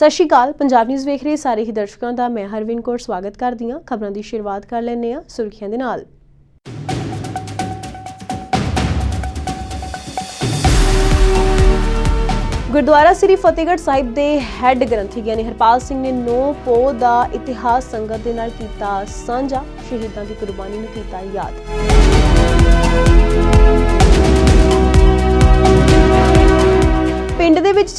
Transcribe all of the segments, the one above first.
ਸਤਿ ਸ਼੍ਰੀ ਅਕਾਲ। ਪੰਜਾਬ ਨਿਊਜ਼ ਵੇਖ ਰਹੇ ਸਾਰੇ ਹੀ ਦਰਸ਼ਕਾਂ ਦਾ ਮੈਂ ਹਰਵਿੰਦ ਕੌਰ ਸਵਾਗਤ ਕਰਦੀ ਹਾਂ। ਖਬਰਾਂ ਦੀ ਸ਼ੁਰੂਆਤ ਕਰ ਲੈਂਦੇ ਹਾਂ ਸੁਰਖੀਆਂ ਦੇ ਨਾਲ। ਗੁਰਦੁਆਰਾ ਸ੍ਰੀ ਫਤਿਹਗੜ੍ਹ ਸਾਹਿਬ ਦੇ ਹੈੱਡ ਗ੍ਰੰਥੀ ਗਿਆਨੀ ਹਰਪਾਲ ਸਿੰਘ ਨੇ ਨੋ ਪੋ ਦਾ ਇਤਿਹਾਸ ਸੰਗਤ ਦੇ ਨਾਲ ਕੀਤਾ ਸਾਂਝਾ, ਸ਼ਹੀਦਾਂ ਦੀ ਕੁਰਬਾਨੀ ਨੂੰ ਕੀਤਾ ਯਾਦ।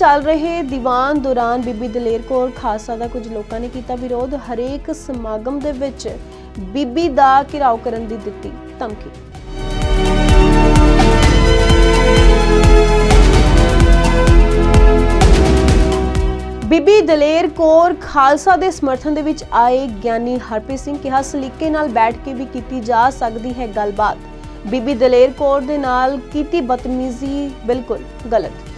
ਚੱਲ ਰਹੇ ਦੀਵਾਨ ਦੌਰਾਨ ਬੀਬੀ ਦਲੇਰ ਕੌਰ ਖਾਲਸਾ ਦਾ ਕੁਝ ਲੋਕਾਂ ਨੇ ਕੀਤਾ ਵਿਰੋਧ। ਹਰੇਕ ਸਮਾਗਮ ਦੇ ਵਿੱਚ ਬੀਬੀ ਦਾ ਘਿਰਾਓ ਕਰਨ ਦੀ ਦਿੱਤੀ ਧਮਕੀ। ਬੀਬੀ ਦਲੇਰ ਕੌਰ ਖਾਲਸਾ ਦੇ ਸਮਰਥਨ ਦੇ ਵਿੱਚ ਆਏ ਗਿਆਨੀ ਹਰਪ੍ਰੀਤ ਸਿੰਘ ਕਿਹਾ, ਸਲੀਕੇ ਨਾਲ ਬੈਠ ਕੇ ਵੀ ਕੀਤੀ ਜਾ ਸਕਦੀ ਹੈ ਗੱਲਬਾਤ। ਬੀਬੀ ਦਲੇਰ ਕੌਰ ਦੇ ਨਾਲ ਕੀਤੀ ਬਦਤਮੀਜ਼ੀ ਬਿਲਕੁਲ ਗਲਤ।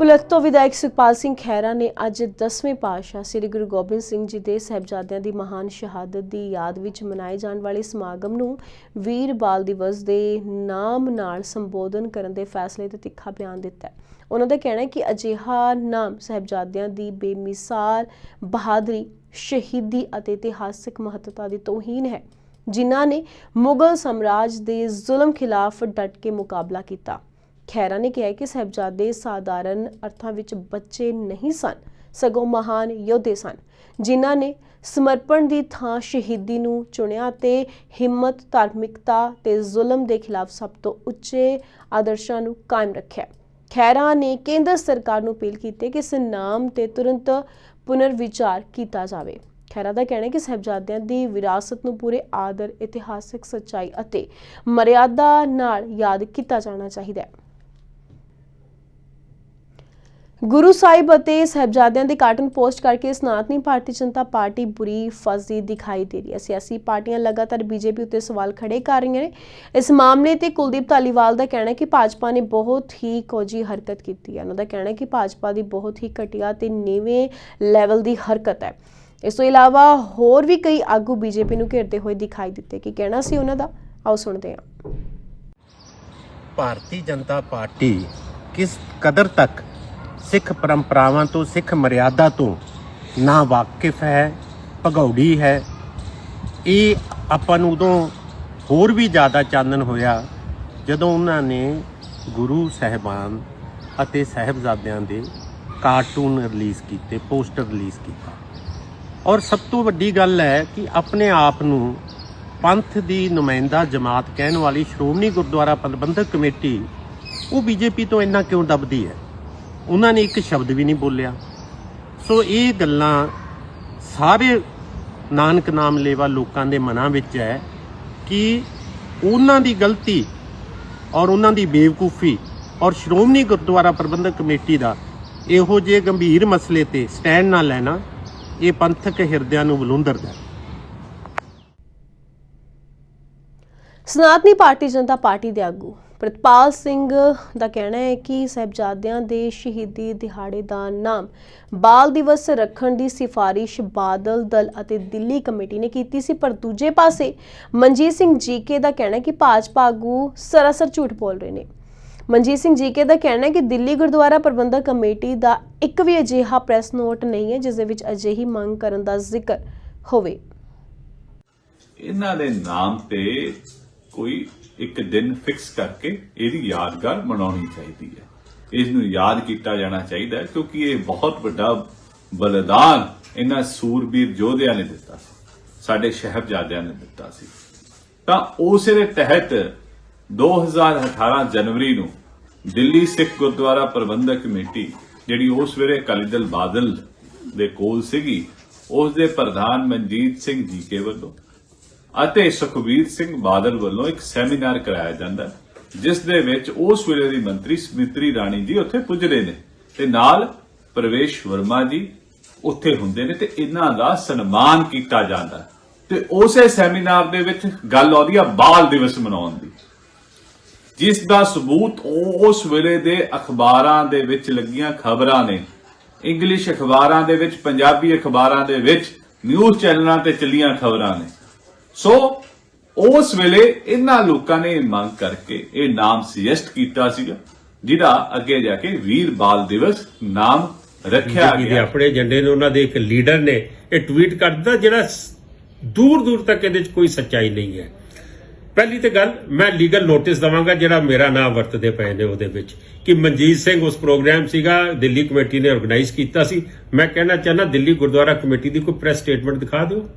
ਪੁਲਿਸ ਤੋਂ ਵਿਧਾਇਕ ਸੁਖਪਾਲ ਸਿੰਘ ਖਹਿਰਾ ਨੇ ਅੱਜ 10ਵੇਂ ਪਾਤਸ਼ਾਹ ਸ੍ਰੀ ਗੁਰੂ ਗੋਬਿੰਦ ਸਿੰਘ ਜੀ ਦੇ ਸਹਿਬਜ਼ਾਦਿਆਂ ਦੀ ਮਹਾਨ ਸ਼ਹਾਦਤ ਦੀ ਯਾਦ ਵਿੱਚ ਮਨਾਏ ਜਾਣ ਵਾਲੇ ਸਮਾਗਮ ਨੂੰ ਵੀਰ ਬਾਲ ਦਿਵਸ ਦੇ ਨਾਮ ਨਾਲ ਸੰਬੋਧਨ ਕਰਨ ਦੇ ਫੈਸਲੇ ਤੇ ਤਿੱਖਾ ਬਿਆਨ ਦਿੱਤਾ ਹੈ। ਉਹਨਾਂ ਦਾ ਕਹਿਣਾ ਹੈ ਕਿ ਅਜਿਹਾ ਨਾਮ ਸਹਿਬਜ਼ਾਦਿਆਂ ਦੀ ਬੇਮਿਸਾਲ, ਬਹਾਦਰੀ, ਸ਼ਹੀਦੀ ਅਤੇ ਇਤਿਹਾਸਕ ਮਹੱਤਤਾ ਦੀ ਤੋਹੀਨ ਹੈ, ਜਿਨ੍ਹਾਂ ਨੇ ਮੁਗਲ ਸਾਮਰਾਜ ਦੇ ਜ਼ੁਲਮ ਖਿਲਾਫ ਡਟ ਕੇ ਮੁਕਾਬਲਾ ਕੀਤਾ। ਖੈਰਾ ਨੇ ਕਿਹਾ ਕਿ ਸਹਿਬਜ਼ਾਦੇ ਸਾਧਾਰਨ ਅਰਥਾਂ ਵਿੱਚ ਬੱਚੇ ਨਹੀਂ ਸਨ, ਸਗੋਂ ਮਹਾਨ ਯੋਧੇ ਸਨ, ਜਿਨ੍ਹਾਂ ਨੇ ਸਮਰਪਣ ਦੀ ਥਾਂ ਸ਼ਹੀਦੀ ਨੂੰ ਚੁਣਿਆ ਤੇ ਹਿੰਮਤ, ਧਾਰਮਿਕਤਾ ਤੇ ਜ਼ੁਲਮ ਦੇ ਖਿਲਾਫ ਸਭ ਤੋਂ ਉੱਚੇ ਆਦਰਸ਼ਾਂ ਨੂੰ ਕਾਇਮ ਰੱਖਿਆ। ਖੈਰਾ ਨੇ ਕੇਂਦਰ ਸਰਕਾਰ ਨੂੰ ਅਪੀਲ ਕੀਤੀ ਕਿ ਇਸ ਨਾਮ ਤੇ ਤੁਰੰਤ ਪੁਨਰ ਵਿਚਾਰ ਕੀਤਾ ਜਾਵੇ। ਖੈਰਾ ਦਾ ਕਹਿਣਾ ਹੈ ਕਿ ਸਹਿਬਜ਼ਾਦਿਆਂ ਦੀ ਵਿਰਾਸਤ ਨੂੰ ਪੂਰੇ ਆਦਰ, ਇਤਿਹਾਸਕ ਸੱਚਾਈ ਅਤੇ ਮਰਿਆਦਾ ਨਾਲ ਯਾਦ ਕੀਤਾ ਜਾਣਾ ਚਾਹੀਦਾ ਹੈ। ਗੁਰੂ ਸਾਹਿਬ ਅਤੇ ਸਹਿਬਜ਼ਾਦਿਆਂ ਦੇ ਕਾਰਟੂਨ ਪੋਸਟ ਕਰਕੇ ਸਨਾਤਨੀ ਭਾਰਤੀ ਜਨਤਾ ਪਾਰਟੀ ਬੁਰੀ ਫਸਦੀ ਦਿਖਾਈ ਦੇ ਰਹੀ ਹੈ। ਸਿਆਸੀ ਪਾਰਟੀਆਂ ਲਗਾਤਾਰ ਬੀਜੇਪੀ ਉੱਤੇ ਸਵਾਲ ਖੜੇ ਕਰ ਰਹੀਆਂ ਨੇ। ਇਸ ਮਾਮਲੇ ਤੇ ਕੁਲਦੀਪ ਧਾਲੀਵਾਲ ਦਾ ਕਹਿਣਾ ਹੈ ਕਿ ਭਾਜਪਾ ਨੇ ਬਹੁਤ ਹੀ ਕੋਜੀ ਹਰਕਤ ਕੀਤੀ ਹੈ। ਉਹਨਾਂ ਦਾ ਕਹਿਣਾ ਹੈ ਕਿ ਭਾਜਪਾ ਦੀ ਬਹੁਤ ਹੀ ਘਟੀਆ ਤੇ ਨੀਵੇਂ ਲੈਵਲ ਦੀ ਹਰਕਤ ਹੈ। ਇਸ ਤੋਂ ਇਲਾਵਾ ਹੋਰ ਵੀ ਕਈ ਆਗੂ ਬੀਜੇਪੀ ਨੂੰ ਘੇਰਦੇ ਹੋਏ ਦਿਖਾਈ ਦਿੱਤੇ। ਕੀ ਕਹਿਣਾ ਸੀ ਉਹਨਾਂ ਦਾ? ਆਓ ਸੁਣਦੇ ਹਾਂ। ਭਾਰਤੀ ਜਨਤਾ ਪਾਰਟੀ ਕਿਸ ਕਦਰ ਤੱਕ ਸਿੱਖ ਪਰੰਪਰਾਵਾਂ ਤੋਂ, ਸਿੱਖ ਮਰਿਆਦਾ ਤੋਂ ਨਾ ਵਾਕਿਫ ਹੈ, ਭਗੌੜੀ ਹੈ। ਇਹ ਆਪਾਂ ਨੂੰ ਉਦੋਂ ਹੋਰ ਵੀ ਜ਼ਿਆਦਾ ਚਾਨਣ ਹੋਇਆ ਜਦੋਂ ਉਹਨਾਂ ਨੇ ਗੁਰੂ ਸਹਿਬਾਨ ਅਤੇ ਸਹਿਬਜ਼ਾਦਿਆਂ ਦੇ ਕਾਰਟੂਨ ਰਿਲੀਜ਼ ਕੀਤੇ, ਪੋਸਟਰ ਰਿਲੀਜ਼ ਕੀਤਾ। ਔਰ ਸਭ ਤੋਂ ਵੱਡੀ ਗੱਲ ਹੈ ਕਿ ਆਪਣੇ ਆਪ ਨੂੰ ਪੰਥ ਦੀ ਨੁਮਾਇੰਦਾ ਜਮਾਤ ਕਹਿਣ ਵਾਲੀ ਸ਼੍ਰੋਮਣੀ ਗੁਰਦੁਆਰਾ ਪ੍ਰਬੰਧਕ ਕਮੇਟੀ, ਉਹ ਬੀਜੇਪੀ ਤੋਂ ਇੰਨਾ ਕਿਉਂ ਦਬਦੀ ਹੈ? ਉਹਨਾਂ ਨੇ ਇੱਕ ਸ਼ਬਦ ਵੀ ਨਹੀਂ ਬੋਲਿਆ। ਸੋ ਇਹ ਗੱਲਾਂ ਸਾਰੇ ਨਾਨਕ ਨਾਮ ਲੇਵਾ ਲੋਕਾਂ ਦੇ ਮਨਾਂ ਵਿੱਚ ਹੈ ਕਿ ਉਹਨਾਂ ਦੀ ਗਲਤੀ ਔਰ ਉਹਨਾਂ ਦੀ ਬੇਵਕੂਫੀ ਔਰ ਸ਼੍ਰੋਮਣੀ ਗੁਰਦੁਆਰਾ ਪ੍ਰਬੰਧਕ ਕਮੇਟੀ ਦਾ ਇਹੋ ਜਿਹੇ ਗੰਭੀਰ ਮਸਲੇ ਤੇ ਸਟੈਂਡ ਨਾ ਲੈਣਾ, ਇਹ ਪੰਥਕ ਹਿਰਦਿਆਂ ਨੂੰ ਬਲੁੰਦਰਦਾ ਹੈ। ਸਨਾਤਨੀ ਭਾਰਤੀ ਜਨਤਾ ਪਾਰਟੀ ਦੇ ਆਗੂ। ਪ੍ਰਤਪਾਲ ਸਿੰਘ ਦਾ ਕਹਿਣਾ ਹੈ ਕਿ ਸਹਿਬਜ਼ਾਦਿਆਂ ਦੇ ਸ਼ਹੀਦੀ ਦਿਹਾੜੇ ਦਾ ਨਾਮ ਬਾਲ ਦਿਵਸ ਰੱਖਣ ਦੀ ਸਿਫਾਰਿਸ਼ ਬਾਦਲ ਦਲ ਅਤੇ ਦਿੱਲੀ ਕਮੇਟੀ ਨੇ ਕੀਤੀ ਸੀ, ਪਰ ਦੂਜੇ ਪਾਸੇ ਮਨਜੀਤ ਸਿੰਘ ਜੀਕੇ ਦਾ ਕਹਿਣਾ ਹੈ ਕਿ ਭਾਜਪਾ ਆਗੂ ਸਰਾਸਰ ਝੂਠ ਬੋਲ ਰਹੇ ਨੇ। ਮਨਜੀਤ ਸਿੰਘ ਜੀਕੇ ਦਾ ਕਹਿਣਾ ਹੈ ਕਿ ਦਿੱਲੀ ਗੁਰਦੁਆਰਾ ਪ੍ਰਬੰਧਕ ਕਮੇਟੀ ਦਾ ਇੱਕ ਵੀ ਅਜਿਹਾ ਪ੍ਰੈਸ ਨੋਟ ਨਹੀਂ ਹੈ, ਜਿਸ ਦੇ ਵਿੱਚ ਅਜਿਹੀ ਮੰਗ ਕਰਨ ਦਾ ਜ਼ਿਕਰ ਹੋਵੇ। ਇਹਨਾਂ ਦੇ ਨਾਮ ਤੇ ਕੋਈ ਇੱਕ ਦਿਨ ਫਿਕਸ ਕਰਕੇ ਇਹਦੀ ਯਾਦਗਾਰ ਮਨਾਉਣੀ ਚਾਹੀਦੀ ਹੈ। ਇਸ ਨੂੰ ਯਾਦ ਕੀਤਾ ਜਾਣਾ ਚਾਹੀਦਾ ਹੈ ਕਿਉਂਕਿ ਇਹ ਬਹੁਤ ਵੱਡਾ ਬਲਿਦਾਨ ਇਹਨਾਂ ਸੂਰਬੀਰ ਯੋਧਿਆਂ ਨੇ ਦਿੱਤਾ ਸੀ, ਸਾਡੇ ਸ਼ਹਿਬਜ਼ਾਦਿਆਂ ਨੇ ਦਿੱਤਾ ਸੀ। ਤਾਂ ਉਸੇ ਦੇ ਤਹਿਤ 2018 ਜਨਵਰੀ ਨੂੰ ਦਿੱਲੀ ਸਿੱਖ ਗੁਰਦੁਆਰਾ ਪ੍ਰਬੰਧਕ ਕਮੇਟੀ ਜਿਹੜੀ ਉਸ ਵੇਲੇ ਅਕਾਲੀ ਦਲ ਬਾਦਲ ਦੇ ਕੋਲ ਸੀਗੀ ਉਸ ਦੇ ਪ੍ਰਧਾਨ ਮਨਜੀਤ ਸਿੰਘ ਜੀਕੇ ਵੱਲੋਂ ਅਤੇ ਸੁਖਬੀਰ ਸਿੰਘ ਬਾਦਲ ਵੱਲੋਂ ਇੱਕ ਸੈਮੀਨਾਰ ਕਰਾਇਆ ਜਾਂਦਾ ਜਿਸ ਦੇ ਵਿੱਚ ਉਸ ਵੇਲੇ ਦੀ ਮੰਤਰੀ ਸਮਿਤਰੀ ਰਾਣੀ ਜੀ ਉੱਥੇ ਪੁੱਜਦੇ ਨੇ ਤੇ ਨਾਲ ਪ੍ਰਵੇਸ਼ ਵਰਮਾ ਜੀ ਉੱਥੇ ਹੁੰਦੇ ਨੇ ਤੇ ਇਹਨਾਂ ਦਾ ਸਨਮਾਨ ਕੀਤਾ ਜਾਂਦਾ ਤੇ ਉਸੇ ਸੈਮੀਨਾਰ ਦੇ ਵਿੱਚ ਗੱਲ ਆਉਂਦੀ ਆ ਬਾਲ ਦਿਵਸ ਮਨਾਉਣ ਦੀ, ਜਿਸ ਦਾ ਸਬੂਤ ਉਸ ਵੇਲੇ ਦੇ ਅਖਬਾਰਾਂ ਦੇ ਵਿੱਚ ਲੱਗੀਆਂ ਖਬਰਾਂ ਨੇ। ਇੰਗਲਿਸ਼ ਅਖਬਾਰਾਂ ਦੇ ਵਿੱਚ, ਪੰਜਾਬੀ ਅਖਬਾਰਾਂ ਦੇ ਵਿੱਚ, ਨਿਊਜ਼ ਚੈਨਲਾਂ ਤੇ ਚੱਲੀਆਂ ਖਬਰਾਂ ਨੇ। ਸੋ ਉਸ ਵੇਲੇ ਇਹਨਾਂ ਲੋਕਾਂ ਨੇ ਮੰਗ ਕਰਕੇ ਇਹ ਨਾਮ ਸੁਜੈਸਟ ਕੀਤਾ ਸੀਗਾ ਜਿਹਦਾ ਅੱਗੇ ਜਾ ਕੇ ਵੀਰ ਬਾਲ ਦਿਵਸ ਨਾਮ ਰੱਖਿਆ ਗਿਆ। ਆਪਣੇ ਏਜੰਡੇ ਨੇ ਉਹਨਾਂ ਦੇ ਇੱਕ ਲੀਡਰ ਨੇ ਇਹ ਟਵੀਟ ਕਰ ਦਿੱਤਾ ਜਿਹੜਾ ਦੂਰ ਦੂਰ ਤੱਕ ਇਹਦੇ 'ਚ ਕੋਈ ਸੱਚਾਈ ਨਹੀਂ ਹੈ। ਪਹਿਲੀ ਤੇ ਗੱਲ ਮੈਂ ਲੀਗਲ ਨੋਟਿਸ ਦਵਾਂਗਾ ਜਿਹੜਾ ਮੇਰਾ ਨਾਮ ਵਰਤਦੇ ਪਏ ਨੇ ਉਹਦੇ ਵਿੱਚ ਕਿ ਮਨਜੀਤ ਸਿੰਘ ਉਸ ਪ੍ਰੋਗਰਾਮ ਸੀਗਾ ਦਿੱਲੀ ਕਮੇਟੀ ਨੇ ਆਰਗੇਨਾਈਜ਼ ਕੀਤਾ ਸੀ। ਮੈਂ ਕਹਿਣਾ ਚਾਹਨਾ ਦਿੱਲੀ ਗੁਰਦੁਆਰਾ ਕਮੇਟੀ ਦੀ ਕੋਈ ਪ੍ਰੈਸ ਸਟੇਟਮੈਂਟ ਦਿਖਾ ਦਿਓ।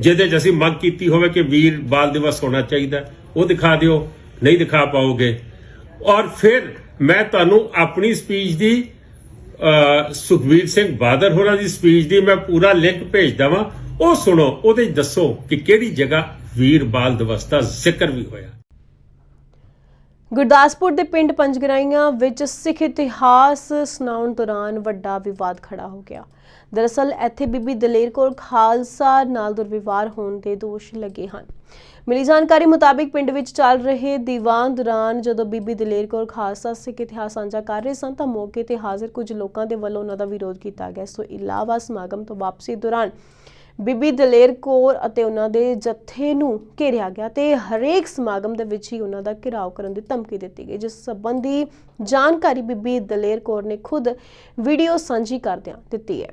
ਜਿਹਦੇ 'ਚ ਅਸੀਂ ਮੰਗ ਕੀਤੀ ਹੋਵੇ ਕਿ ਵੀਰ ਬਾਲ ਦਿਵਸ ਹੋਣਾ ਚਾਹੀਦਾ ਉਹ ਦਿਖਾ ਦਿਓ, ਨਹੀਂ ਦਿਖਾ ਪਾਓਗੇ। ਔਰ ਫਿਰ ਮੈਂ ਤੁਹਾਨੂੰ ਆਪਣੀ ਸਪੀਚ ਦੀ ਅਹ ਸਿੰਘ ਬਾਦਲ ਹੋਰਾਂ ਦੀ ਸਪੀਚ ਦੀ ਮੈਂ ਪੂਰਾ ਲਿੰਕ ਭੇਜ ਦਵਾਂ। ਉਹ ਸੁਣੋ, ਉਹਦੇ ਦੱਸੋ ਕਿ ਕਿਹੜੀ ਜਗ੍ਹਾ ਵੀਰ ਬਾਲ ਦਿਵਸ ਦਾ ਜ਼ਿਕਰ ਵੀ ਹੋਇਆ। ਗੁਰਦਾਸਪੁਰ ਦੇ ਪਿੰਡ ਪੰਜਗਰਾਈਆਂ ਵਿੱਚ ਸਿੱਖ ਇਤਿਹਾਸ ਸੁਣਾਉਣ ਦੌਰਾਨ ਵੱਡਾ ਵਿਵਾਦ ਖੜਾ ਹੋ ਗਿਆ। ਦਰਅਸਲ ਇੱਥੇ ਬੀਬੀ ਦਲੇਰ ਕੌਰ ਖਾਲਸਾ ਨਾਲ ਦੁਰਵਿਵਹਾਰ ਹੋਣ ਦੇ ਦੋਸ਼ ਲੱਗੇ ਹਨ। ਮਿਲੀ ਜਾਣਕਾਰੀ ਮੁਤਾਬਿਕ ਪਿੰਡ ਵਿੱਚ ਚੱਲ ਰਹੇ ਦੀਵਾਨ ਦੌਰਾਨ ਜਦੋਂ ਬੀਬੀ ਦਲੇਰ ਕੌਰ ਖਾਲਸਾ ਸਿੱਖ ਇਤਿਹਾਸ ਸਾਂਝਾ ਕਰ ਰਹੇ ਸਨ ਤਾਂ ਮੌਕੇ ਤੇ ਹਾਜ਼ਰ ਕੁਝ ਲੋਕਾਂ ਦੇ ਵੱਲੋਂ ਉਹਨਾਂ ਦਾ ਵਿਰੋਧ ਕੀਤਾ ਗਿਆ। ਇਸ ਤੋਂ ਇਲਾਵਾ ਸਮਾਗਮ ਤੋਂ ਵਾਪਸੀ ਦੌਰਾਨ ਬੀਬੀ ਦਲੇਰ ਕੌਰ ਅਤੇ ਉਹਨਾਂ ਦੇ ਜੱਥੇ ਨੂੰ ਘੇਰਿਆ ਗਿਆ ਤੇ ਹਰੇਕ ਸਮਾਗਮ ਦੇ ਵਿੱਚ ਹੀ ਉਹਨਾਂ ਦਾ ਘਿਰਾਓ ਕਰਨ ਦੀ ਧਮਕੀ ਦਿੱਤੀ ਗਈ। ਜਿਸ ਸੰਬੰਧੀ ਜਾਣਕਾਰੀ ਬੀਬੀ ਦਲੇਰ ਕੌਰ ਨੇ ਖੁਦ ਵੀਡੀਓ ਸਾਂਝੀ ਕਰਦਿਆਂ ਦਿੱਤੀ ਹੈ।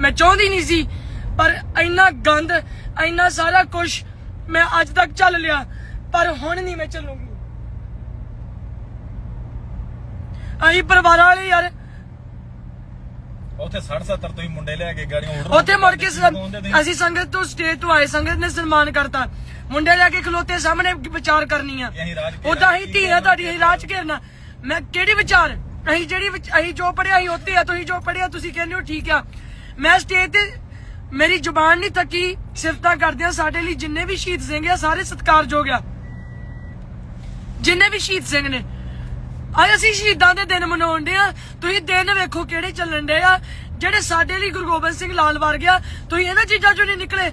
ਮੈਂ ਚਾਹੁੰਦੀ ਨਹੀਂ ਸੀ ਪਰ ਇੰਨਾ ਗੰਦ ਇੰਨਾ ਸਾਰਾ ਕੁਝ ਮੈਂ ਅੱਜ ਤੱਕ ਚੱਲ ਲਿਆ ਪਰ ਹੁਣ ਨਹੀਂ ਮੈਂ ਚੱਲੂਗੀ ਅਸੀਂ ਪਰਿਵਾਰਾਂ ਵਾਲੇ ਯਾਰ ਉੱਥੇ 60 70 ਤੁਸੀਂ ਮੁੰਡੇ ਲੈ ਕੇ ਗਾੜੀਆਂ order ਉੱਥੇ ਮੁੜ ਕੇ। ਅਸੀਂ ਸੰਗਤ ਤੋਂ ਸਟੇਜ ਤੋਂ ਆਏ ਸੰਗਤ ਨੇ ਸਨਮਾਨ ਕਰਤਾ। ਮੁੰਡੇ ਲੈ ਕੇ ਖਲੋਤੇ ਸਾਹਮਣੇ ਵਿਚਾਰ ਕਰਨੀ ਆ। ਅਸੀਂ ਰਾਜ ਘੇਰਾ ਉਦਾਂ ਹੀ ਕੀ ਧੀਆ ਤੁਹਾਡੀ ਅਸੀਂ ਰਾਜ ਘੇਰਨਾ। ਮੈਂ ਕਿਹੜੀ ਵਿਚਾਰ? ਅਸੀਂ ਜਿਹੜੀ ਵਿਚ- ਅਸੀਂ ਜੋ ਪੜਿਆ ਅਸੀਂ ਉੱਤੇ ਆ ਤੁਸੀਂ ਜੋ ਪੜਿਆ ਤੁਸੀਂ ਕਹਿੰਦੇ ਹੋ ਠੀਕ ਆ। ਮੈਂ ਸਟੇਜ ਤੇ ਮੇਰੀ ਜ਼ੁਬਾਨ ਨਹੀਂ ਤੱਕੀ ਸਿਫਤਾਂ ਕਰਦੇ ਆ ਸਾਡੇ ਲਈ ਜਿੰਨੇ ਵੀ ਸ਼ਹੀਦ ਸਿੰਘ ਆ ਸਾਰੇ ਸਤਿਕਾਰਯੋਗ ਆ। ਜਿੰਨੇ ਵੀ ਸ਼ਹੀਦ ਸਿੰਘ ਨੇ। ਅੱਜ ਅਸੀਂ ਸ਼ਹੀਦਾਂ ਦੇ ਦਿਨ ਮਨਾਉਂਦੇ ਆ। ਤੁਸੀਂ ਦਿਨ ਵੇਖੋ ਕਿਹੜੇ ਚੱਲਣ ਦੇ ਆ। ਜਿਹੜੇ ਸਾਡੇ ਲਈ ਗੁਰੂ ਗੋਬਿੰਦ ਸਿੰਘ ਲਾਲ ਵਰ ਗਿਆ ਤੁਸੀਂ ਇਹਨਾਂ ਚੀਜ਼ਾਂ ਚੋਂ ਨਹੀਂ ਨਿਕਲੇ।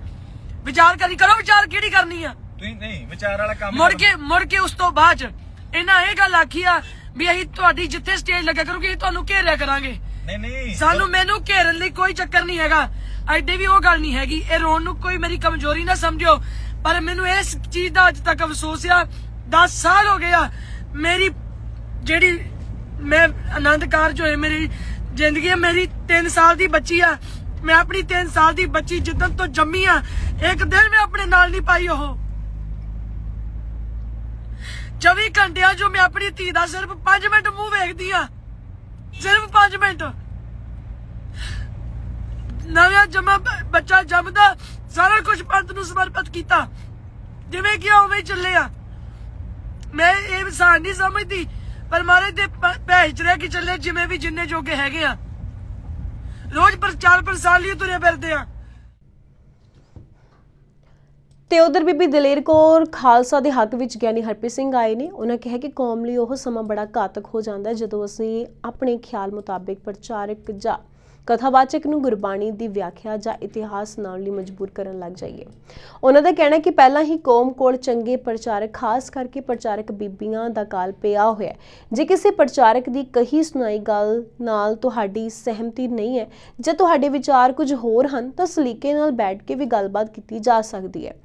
ਵਿਚਾਰ ਕਰੀ ਕਰੋ ਵਿਚਾਰ ਕਿਹੜੀ ਕਰਨੀ ਆ? ਤੁਸੀਂ ਨਹੀਂ ਵਿਚਾਰ ਵਾਲਾ ਕੰਮ ਮੁੜ। ਕੇ ਮੁੜ ਕੇ ਉਸ ਤੋਂ ਬਾਅਦ ਇਹਨਾਂ ਇਹ ਗੱਲ ਆਖੀ ਆ ਵੀ ਅਸੀਂ ਤੁਹਾਡੀ ਜਿੱਥੇ ਸਟੇਜ ਲੱਗਾ ਕਰੂਗੇ ਅਸੀਂ ਤੁਹਾਨੂੰ ਘੇਰਿਆ ਕਰਾਂਗੇ। ਨਹੀਂ ਨਹੀਂ। ਸਾਨੂੰ ਮੈਨੂੰ ਘੇਰਨ ਲਈ ਕੋਈ ਚੱਕਰ ਨਹੀਂ ਹੈਗਾ। ਐਡੇ ਵੀ ਉਹ ਗੱਲ ਨਹੀਂ ਹੈਗੀ। ਇਹ ਰੋਣ ਨੂੰ ਕੋਈ ਮੇਰੀ ਕਮਜ਼ੋਰੀ ਨਾ ਸਮਝਿਓ। ਪਰ ਮੈਨੂੰ ਇਸ ਚੀਜ਼ ਦਾ ਅੱਜ ਤੱਕ ਅਫਸੋਸ ਆ। 10 ਸਾਲ ਹੋ ਗਏ ਆ। ਮੇਰੀ ਜਿਹੜੀ ਮੈਂ ਆਨੰਦ ਕਾਰਜ ਹੋਏ, ਮੇਰੀ ਜ਼ਿੰਦਗੀ ਮੇਰੀ 3 ਸਾਲ ਦੀ ਬੱਚੀ ਆ। ਮੈਂ ਆਪਣੀ 3 ਸਾਲ ਦੀ ਬੱਚੀ ਜਿੱਦਣ ਤੋਂ ਜੰਮੀ ਆ, ਇੱਕ ਦਿਨ ਮੈਂ ਆਪਣੇ ਨਾਲ ਨਹੀਂ ਪਾਈ ਉਹ। 24 ਘੰਟਿਆਂ ਜੋ ਮੈਂ ਆਪਣੀ ਧੀ ਦਾ ਸਿਰਫ 5 ਮਿੰਟ ਮੂੰਹ ਵੇਖਦੀ ਆ। ਸਿਰਫ 5 ਮਿੰਟ। ਨਵਾਂ ਜਮਾ ਬੱਚਾ ਜੰਮਦਾ, ਸਾਰਾ ਕੁਝ ਪੰਥ ਨੂੰ ਸਮਰਪਿਤ ਕੀਤਾ। ਜਿਵੇਂ ਕਿ ਉਵੇਂ ਹੀ ਚੱਲੇ ਆ। ਮੈਂ ਇਹ ਇਨਸਾਨ ਨਹੀਂ ਸਮਝਦੀ, ਪਰ ਮਾਰੇ ਦੇ ਭੇਜ ਰਿਹਾ ਕਿ ਚੱਲੇ, ਜਿਵੇਂ ਵੀ ਜਿੰਨੇ ਜੋਗੇ ਹੈਗੇ ਆ। ਰੋਜ਼ ਪ੍ਰਚਾਰ ਪ੍ਰਸਾਰ ਲਈ ਤੁਰੇ ਫਿਰਦੇ ਆ। ਤੇ ਉਧਰ ਬੀਬੀ ਦਲੇਰ ਕੌਰ ਖਾਲਸਾ ਦੇ ਹੱਕ ਵਿੱਚ ਗਿਆਨੀ ਹਰਪ੍ਰੀਤ ਸਿੰਘ ਆਏ ਨੇ। ਉਹਨਾਂ ਕਿਹਾ ਕਿ ਕੌਮ ਲਈ ਉਹ ਸਮਾਂ ਬੜਾ ਘਾਤਕ ਹੋ ਜਾਂਦਾ ਹੈ ਜਦੋਂ ਅਸੀਂ ਆਪਣੇ ਖਿਆਲ ਮੁਤਾਬਿਕ ਪ੍ਰਚਾਰਕ ਜਾਂ ਕਥਾਵਾਚਕ ਨੂੰ ਗੁਰਬਾਣੀ ਦੀ ਵਿਆਖਿਆ ਜਾਂ ਇਤਿਹਾਸ ਸੁਣਾਉਣ ਲਈ ਮਜਬੂਰ ਕਰਨ ਲੱਗ ਜਾਈਏ। ਉਹਨਾਂ ਦਾ ਕਹਿਣਾ ਕਿ ਪਹਿਲਾਂ ਹੀ ਕੌਮ ਕੋਲ ਚੰਗੇ ਪ੍ਰਚਾਰਕ, ਖਾਸ ਕਰਕੇ ਪ੍ਰਚਾਰਕ ਬੀਬੀਆਂ ਦਾ ਕਾਲ ਪਿਆ ਹੋਇਆ ਜੇ ਕਿਸੇ ਪ੍ਰਚਾਰਕ ਦੀ ਕਹੀ ਸੁਣਾਈ ਗੱਲ ਨਾਲ ਤੁਹਾਡੀ ਸਹਿਮਤੀ ਨਹੀਂ ਹੈ ਜਾਂ ਤੁਹਾਡੇ ਵਿਚਾਰ ਕੁਝ ਹੋਰ ਹਨ, ਤਾਂ ਸਲੀਕੇ ਨਾਲ ਬੈਠ ਕੇ ਵੀ ਗੱਲਬਾਤ ਕੀਤੀ ਜਾ ਸਕਦੀ ਹੈ।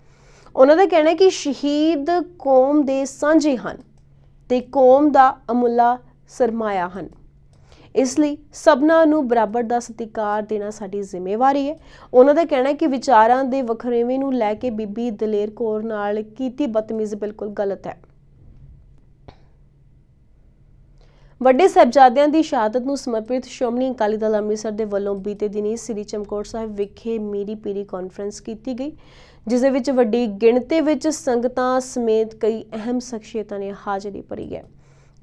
ਉਹਨਾਂ ਦਾ ਕਹਿਣਾ ਹੈ ਕਿ ਸ਼ਹੀਦ ਕੌਮ ਦੇ ਸਾਂਝੇ ਹਨ ਤੇ ਕੌਮ ਦਾ ਅਮੁੱਲਾ ਸਰਮਾਇਆ ਹਨ। ਇਸ ਲਈ ਸਭਨਾਂ ਨੂੰ ਬਰਾਬਰ ਦਾ ਸਤਿਕਾਰ ਦੇਣਾ ਸਾਡੀ ਜ਼ਿੰਮੇਵਾਰੀ ਹੈ। ਉਹਨਾਂ ਦਾ ਕਹਿਣਾ ਹੈ ਕਿ ਵਿਚਾਰਾਂ ਦੇ ਵਖਰੇਵੇਂ ਨੂੰ ਲੈ ਕੇ ਬੀਬੀ ਦਲੇਰ ਕੌਰ ਨਾਲ ਕੀਤੀ ਬਦਤਮੀਜ਼ੀ ਬਿਲਕੁਲ ਗਲਤ ਹੈ। ਵੱਡੇ ਸਾਹਿਬਜ਼ਾਦਿਆਂ ਦੀ ਸ਼ਹਾਦਤ ਨੂੰ ਸਮਰਪਿਤ ਸ਼੍ਰੋਮਣੀ ਅਕਾਲੀ ਦਲ ਅੰਮ੍ਰਿਤਸਰ ਦੇ ਵੱਲੋਂ ਬੀਤੇ ਦਿਨੀ ਸ੍ਰੀ ਚਮਕੌਰ ਸਾਹਿਬ ਵਿਖੇ ਮੀਰੀ ਪੀਰੀ ਕਾਨਫਰੰਸ ਕੀਤੀ ਗਈ, ਜਿਸ ਦੇ ਵਿੱਚ ਵੱਡੀ ਗਿਣਤੀ ਵਿੱਚ ਸੰਗਤਾਂ ਸਮੇਤ ਕਈ ਅਹਿਮ ਸ਼ਖਸੀਅਤਾਂ ਨੇ ਹਾਜ਼ਰੀ ਭਰੀ ਹੈ।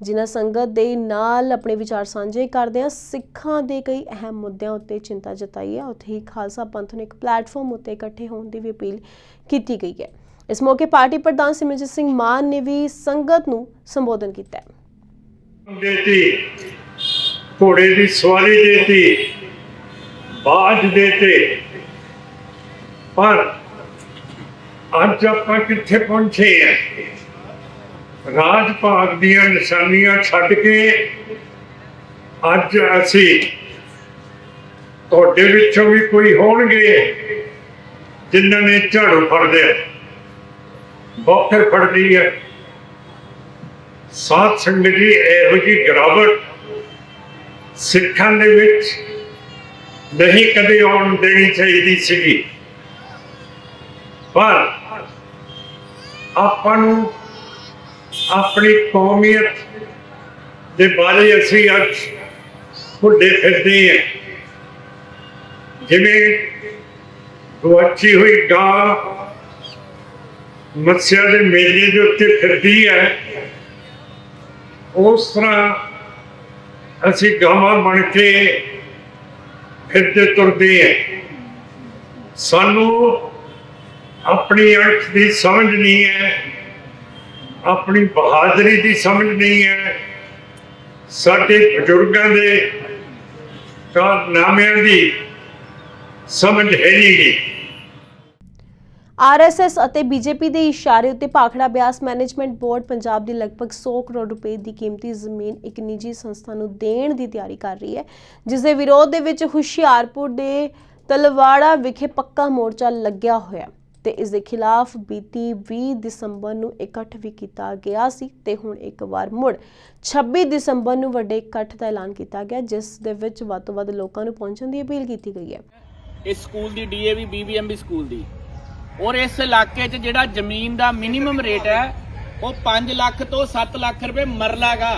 ਜਿਨ੍ਹਾਂ ਸੰਗਤ ਦੇ ਨਾਲ ਆਪਣੇ ਵਿਚਾਰ ਸਾਂਝੇ ਕਰਦਿਆਂ ਸਿੱਖਾਂ ਦੇ ਕਈ ਅਹਿਮ ਮੁੱਦਿਆਂ ਉੱਤੇ ਚਿੰਤਾ ਜਤਾਈ ਹੈ। ਉੱਥੇ ਹੀ ਖਾਲਸਾ ਪੰਥ ਨੂੰ ਇੱਕ ਪਲੇਟਫਾਰਮ ਉੱਤੇ ਇਕੱਠੇ ਹੋਣ ਦੀ ਵੀ ਅਪੀਲ ਕੀਤੀ ਗਈ ਹੈ। ਇਸ ਮੌਕੇ ਪਾਰਟੀ ਪ੍ਰਧਾਨ ਸਿਮਰਜੀਤ ਸਿੰਘ ਮਾਨ ਨੇ ਵੀ ਸੰਗਤ ਨੂੰ ਸੰਬੋਧਨ ਕੀਤਾ ਹੈ। ਦੇਤੀ, ਘੋੜੇ ਦੀ ਸਵਾਰੀ ਦੇਤੀ, ਬਾਜ ਦੇਤੇ। ਪਰ ਅੱਜ ਆਪਾਂ ਕਿੱਥੇ ਪਹੁੰਚੇ ਆ? ਰਾਜ ਭਾਗ ਦੀਆਂ ਨਿਸ਼ਾਨੀਆਂ ਛੱਡ ਕੇ ਅੱਜ ਅਸੀਂ ਤੁਹਾਡੇ ਵਿੱਚੋਂ ਵੀ ਕੋਈ ਹੋਣਗੇ ਜਿਨ੍ਹਾਂ ਨੇ ਝਾੜੂ ਫੜਦੇ ਆ। ਬੋਖਰ ਫੜਦੀ ਹੈ ਸਾਧ ਸੰਗਤ ਜੀ, ਇਹੋ ਜਿਹੀ ਗਿਰਾਵਟ ਸਿੱਖਾਂ ਦੇ ਵਿੱਚ ਨਹੀਂ ਕਦੇ ਆਉਣ ਦੇਣੀ ਚਾਹੀਦੀ ਸੀਗੀ। ਪਰ ਆਪਾਂ ਨੂੰ ਆਪਣੀ ਕੌਮੀਅਤ ਦੇ ਬਾਰੇ ਅਸੀਂ ਅੱਜ ਭੁੱਲੇ ਫਿਰਦੇ ਹਾਂ। ਜਿਵੇਂ ਗੁਆਚੀ ਹੋਈ ਗਾਂ ਮੱਸਿਆ ਦੇ ਮੇਲੇ ਦੇ ਉੱਤੇ ਫਿਰਦੀ ਹੈ। ਉਸ ਤਰ੍ਹਾਂ ਅਸੀਂ ਗਾਵਾਂ ਬਣ ਕੇ ਫਿਰਦੇ ਤੁਰਦੇ ਹਾਂ। ਸਾਨੂੰ ਆਪਣੀ ਅੱਖ ਦੀ ਸਮਝ ਨਹੀਂ ਹੈ, ਆਪਣੀ ਬਹਾਦਰੀ ਦੀ ਸਮਝ ਨਹੀਂ ਹੈ। ਸਾਡੇ ਬਜ਼ੁਰਗਾਂ ਦੇ ਕਾਰਨਾਮਿਆਂ ਦੀ ਸਮਝ ਹੈ ਨਹੀਂ ਗੀ। ਆਰਐਸਐਸ ਅਤੇ ਬੀਜੇਪੀ ਦੇ ਇਸ਼ਾਰੇ ਉੱਤੇ ਭਾਖੜਾ ਬਿਆਸ ਮੈਨੇਜਮੈਂਟ ਬੋਰਡ ਪੰਜਾਬ ਦੀ ਲਗਭਗ 100 ਕਰੋੜ ਰੁਪਏ ਦੀ ਕੀਮਤੀ ਜ਼ਮੀਨ ਇੱਕ ਨਿੱਜੀ ਸੰਸਥਾ ਨੂੰ ਦੇਣ ਦੀ ਤਿਆਰੀ ਕਰ ਰਹੀ ਹੈ, ਜਿਸ ਦੇ ਵਿਰੋਧ ਦੇ ਵਿੱਚ ਹੁਸ਼ਿਆਰਪੁਰ ਦੇ ਤਲਵਾੜਾ ਵਿਖੇ ਪੱਕਾ ਮੋਰਚਾ ਲੱਗਿਆ ਹੋਇਆ ਤੇ ਇਸ ਦੇ ਖਿਲਾਫ ਬੀਤੀ 20 ਦਸੰਬਰ ਨੂੰ ਇਕੱਠ ਵੀ ਕੀਤਾ ਗਿਆ ਸੀ ਤੇ ਹੁਣ ਇੱਕ ਵਾਰ ਮੁੜ 26 ਦਸੰਬਰ ਨੂੰ ਵੱਡੇ ਇਕੱਠ ਦਾ ਐਲਾਨ ਕੀਤਾ ਗਿਆ, ਜਿਸ ਦੇ ਵਿੱਚ ਵੱਧ ਤੋਂ ਵੱਧ ਲੋਕਾਂ ਨੂੰ ਪਹੁੰਚਣ ਦੀ ਅਪੀਲ ਕੀਤੀ ਗਈ ਹੈ। ਇਸ ਸਕੂਲ ਦੀ ਡੀਏਵੀ ਬੀਬੀਐਮਬੀ ਸਕੂਲ ਦੀ। ਔਰ ਇਸ ਇਲਾਕੇ 'ਚ ਜਿਹੜਾ ਜ਼ਮੀਨ ਦਾ ਮਿਨੀਮਮ ਰੇਟ ਹੈ ਉਹ 5 ਲੱਖ ਤੋਂ 7 ਲੱਖ ਰੁਪਏ ਮਰਲਾਗਾ